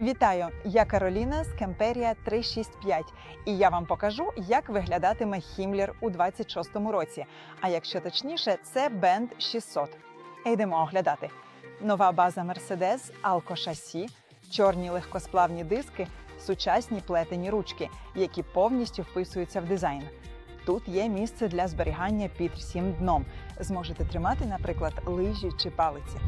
Вітаю! Я Кароліна з Кемперія 365 і я вам покажу, як виглядатиме Хімлер у 26-му році. А якщо точніше, це Бенд 600. Йдемо оглядати. Нова база Mercedes Alco шасі, чорні легкосплавні диски, сучасні плетені ручки, які повністю вписуються в дизайн. Тут є місце для зберігання під всім дном. Зможете тримати, наприклад, лижі чи палиці.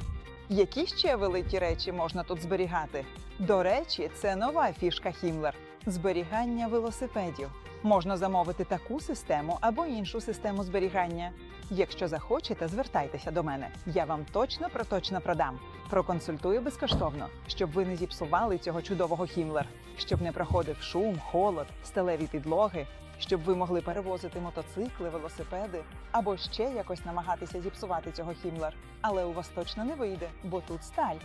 Які ще великі речі можна тут зберігати? До речі, це нова фішка Хімлер зберігання велосипедів. Можна замовити таку систему або іншу систему зберігання. Якщо захочете, звертайтеся до мене. Я вам точно проточно продам. Проконсультую безкоштовно, щоб ви не зіпсували цього чудового Хімлер, щоб не проходив шум, холод, сталеві підлоги, щоб ви могли перевозити мотоцикли, велосипеди або ще якось намагатися зіпсувати цього Хімлер. Але у вас точно не вийде, бо тут сталь.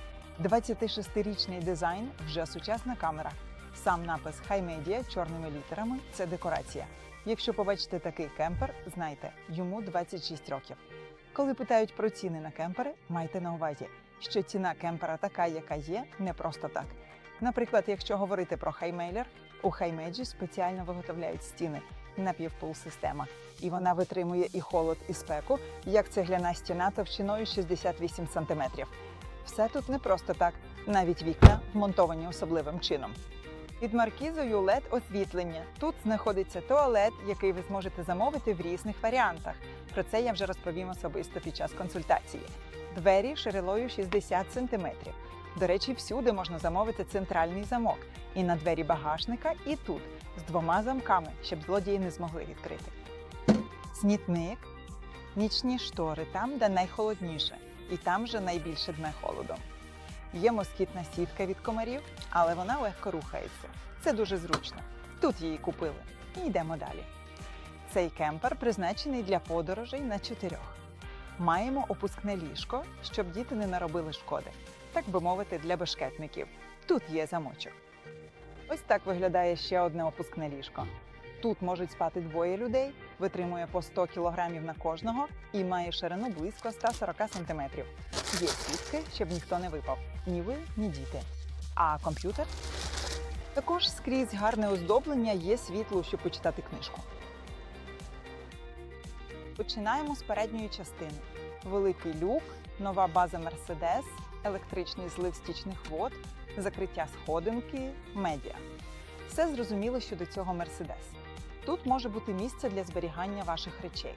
26-річний дизайн вже сучасна камера. Сам напис Media чорними літерами це декорація. Якщо побачите такий кемпер, знайте, йому 26 років. Коли питають про ціни на кемпери, майте на увазі, що ціна кемпера така, яка є, не просто так. Наприклад, якщо говорити про хаймейлер, у хаймеджі спеціально виготовляють стіни напівпул система, і вона витримує і холод, і спеку, як цегляна стіна товщиною 68 см. Все тут не просто так, навіть вікна вмонтовані особливим чином. Під маркізою led освітлення. Тут знаходиться туалет, який ви зможете замовити в різних варіантах. Про це я вже розповім особисто під час консультації. Двері шириною 60 см. До речі, всюди можна замовити центральний замок і на двері багажника, і тут з двома замками, щоб злодії не змогли відкрити. Смітник, нічні штори там, де найхолодніше, і там же найбільше дме холодом. Є москітна сітка від комарів, але вона легко рухається. Це дуже зручно. Тут її купили. І йдемо далі. Цей кемпер призначений для подорожей на чотирьох. Маємо опускне ліжко, щоб діти не наробили шкоди, так би мовити, для бешкетників. Тут є замочок. Ось так виглядає ще одне опускне ліжко. Тут можуть спати двоє людей, витримує по 100 кг на кожного і має ширину близько 140 см. Є сітки, щоб ніхто не випав. Ні ви, ні діти. А комп'ютер? Також скрізь гарне оздоблення, є світло, щоб почитати книжку. Починаємо з передньої частини. Великий люк, нова база Mercedes, електричний злив стічних вод, закриття сходинки, медіа. Все зрозуміло щодо цього Mercedes. Тут може бути місце для зберігання ваших речей,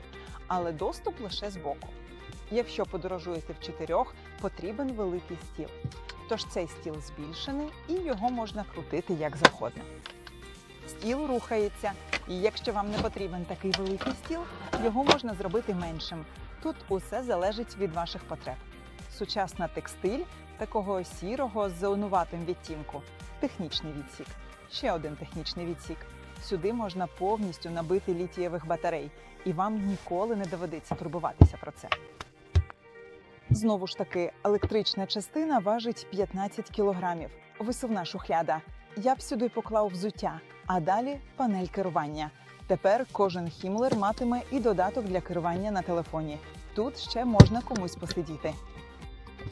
але доступ лише збоку. Якщо подорожуєте в чотирьох, потрібен великий стіл. Тож цей стіл збільшений і його можна крутити як завгодно. Стіл рухається, і якщо вам не потрібен такий великий стіл, його можна зробити меншим. Тут усе залежить від ваших потреб. Сучасна текстиль такого сірого з зеленуватим відтінку. Технічний відсік. Ще один технічний відсік. Сюди можна повністю набити літієвих батарей, і вам ніколи не доведеться турбуватися про це. Знову ж таки, електрична частина важить 15 кілограмів. Висувна шухляда. Я б сюди поклав взуття, а далі панель керування. Тепер кожен хімлер матиме і додаток для керування на телефоні. Тут ще можна комусь посидіти.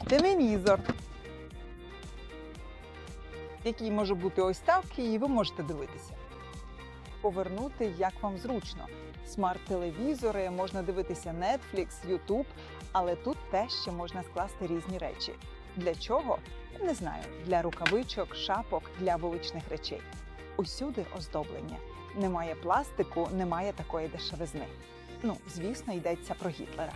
Телевізор, який може бути ось так, і ви можете дивитися. Повернути як вам зручно. Смарт-телевізори, можна дивитися Netflix, YouTube, але тут теж ще можна скласти різні речі. Для чого? Не знаю. Для рукавичок, шапок, для вуличних речей. Усюди оздоблення. Немає пластику, немає такої дешевизни. Ну, звісно, йдеться про Гітлера.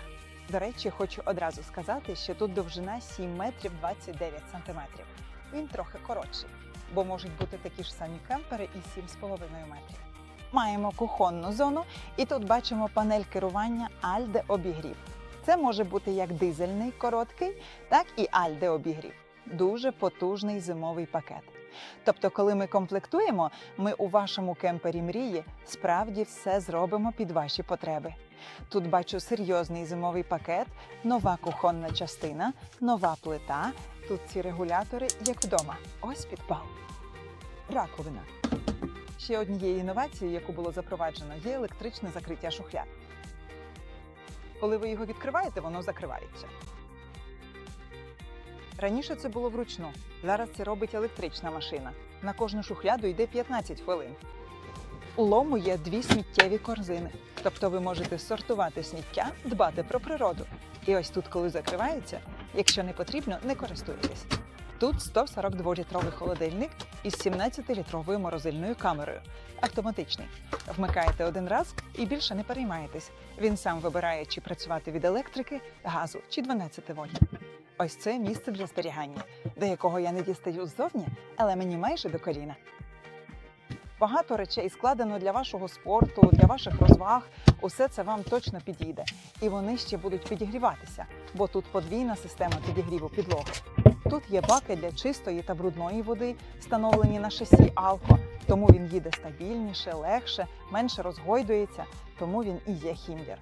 До речі, хочу одразу сказати, що тут довжина 7 метрів 29 сантиметрів. Він трохи коротший, бо можуть бути такі ж самі кемпери і 7,5 метрів. Маємо кухонну зону, і тут бачимо панель керування Альде обігрів. Це може бути як дизельний короткий, так і Альде обігрів. Дуже потужний зимовий пакет. Тобто, коли ми комплектуємо, ми у вашому кемпері мрії справді все зробимо під ваші потреби. Тут бачу серйозний зимовий пакет, нова кухонна частина, нова плита. Тут ці регулятори, як вдома. Ось підпал. Раковина. Ще однією інновацією, яку було запроваджено, є електричне закриття шухляд. Коли ви його відкриваєте, воно закривається. Раніше це було вручну. Зараз це робить електрична машина. На кожну шухляду йде 15 хвилин. У лому є дві сміттєві корзини, тобто ви можете сортувати сміття, дбати про природу. І ось тут, коли закривається, якщо не потрібно, не користуйтесь. Тут 142-літровий холодильник із 17-літровою морозильною камерою. Автоматичний. Вмикаєте один раз і більше не переймаєтесь. Він сам вибирає, чи працювати від електрики, газу чи 12 вольт. Ось це місце для зберігання, до якого я не дістаю ззовні, але мені майже до коліна. Багато речей складено для вашого спорту, для ваших розваг. Усе це вам точно підійде. І вони ще будуть підігріватися, бо тут подвійна система підігріву підлоги. Тут є баки для чистої та брудної води, встановлені на шасі Алко, тому він їде стабільніше, легше, менше розгойдується, тому він і є хімлер.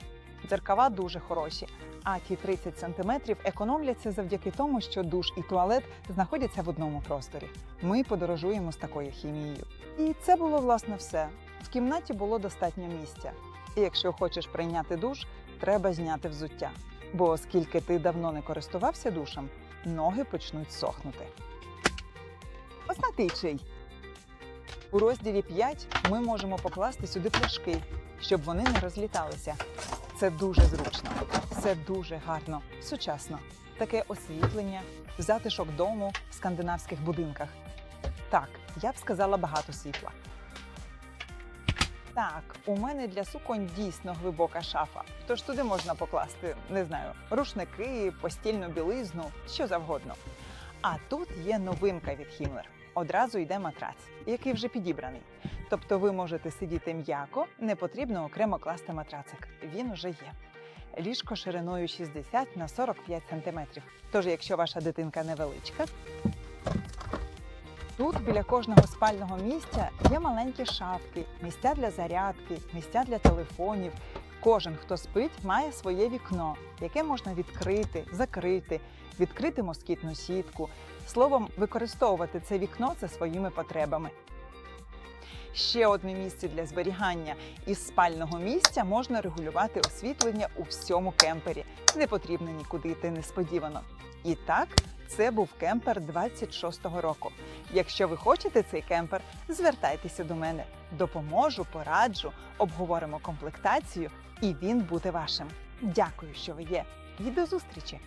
Дзеркала дуже хороші, а ті 30 см економляться завдяки тому, що душ і туалет знаходяться в одному просторі. Ми подорожуємо з такою хімією. І це було власне все. В кімнаті було достатньо місця. І якщо хочеш прийняти душ, треба зняти взуття. Бо оскільки ти давно не користувався душем, ноги почнуть сохнути. Ознати чий. У розділі 5 ми можемо покласти сюди пляшки, щоб вони не розліталися. Це дуже зручно, це дуже гарно, сучасно. Таке освітлення, затишок дому в скандинавських будинках. Так, я б сказала багато світла. Так, у мене для суконь дійсно глибока шафа. Тож туди можна покласти, не знаю, рушники, постільну білизну, що завгодно. А тут є новинка від Himmler. Одразу йде матрац, який вже підібраний. Тобто ви можете сидіти м'яко, не потрібно окремо класти матрацик. Він уже є. Ліжко шириною 60 на 45 см. Тож, якщо ваша дитинка невеличка, Тут біля кожного спального місця є маленькі шафки, місця для зарядки, місця для телефонів. Кожен, хто спить, має своє вікно, яке можна відкрити, закрити, відкрити москітну сітку. Словом, використовувати це вікно за своїми потребами. Ще одне місце для зберігання із спального місця можна регулювати освітлення у всьому кемпері. Не потрібно нікуди йти несподівано. І так, це був кемпер 26-го року. Якщо ви хочете цей кемпер, звертайтеся до мене. Допоможу, пораджу, обговоримо комплектацію, і він буде вашим. Дякую, що ви є. І до зустрічі!